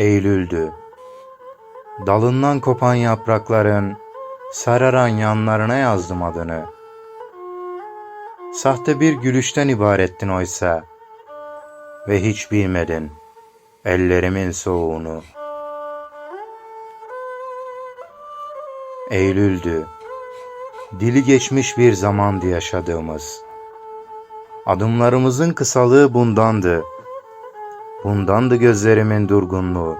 Eylül'dü. Dalından kopan yaprakların sararan yanlarına yazdım adını. Sahte bir gülüşten ibarettin oysa ve hiç bilmedin ellerimin soğuğunu. Eylül'dü. Dili geçmiş bir zamandı yaşadığımız. Adımlarımızın kısalığı bundandı. Bundandı gözlerimin durgunluğu.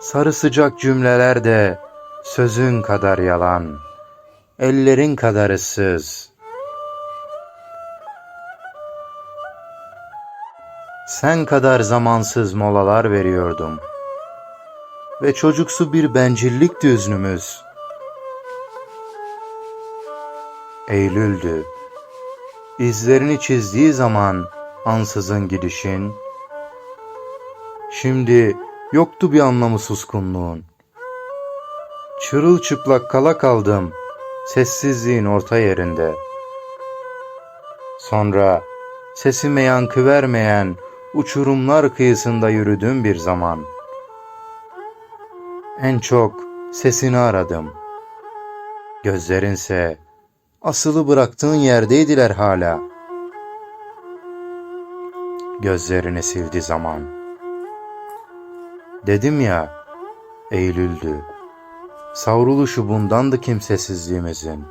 Sarı sıcak cümleler de sözün kadar yalan, ellerin kadar ıssız. Sen kadar zamansız molalar veriyordum. Ve çocuksu bir bencillikti üznümüz. Eylül'dü. İzlerini çizdiği zaman ansızın gidişin. Şimdi yoktu bir anlamı suskunluğun. Çırılçıplak kala kaldım sessizliğin orta yerinde. Sonra sesime yankı vermeyen uçurumlar kıyısında yürüdüm bir zaman. En çok sesini aradım. Gözlerinse asılı bıraktığın yerdeydiler hala. Gözlerini sildi zaman. Dedim ya, Eylül'dü. Savruluşu bundandı kimsesizliğimizin.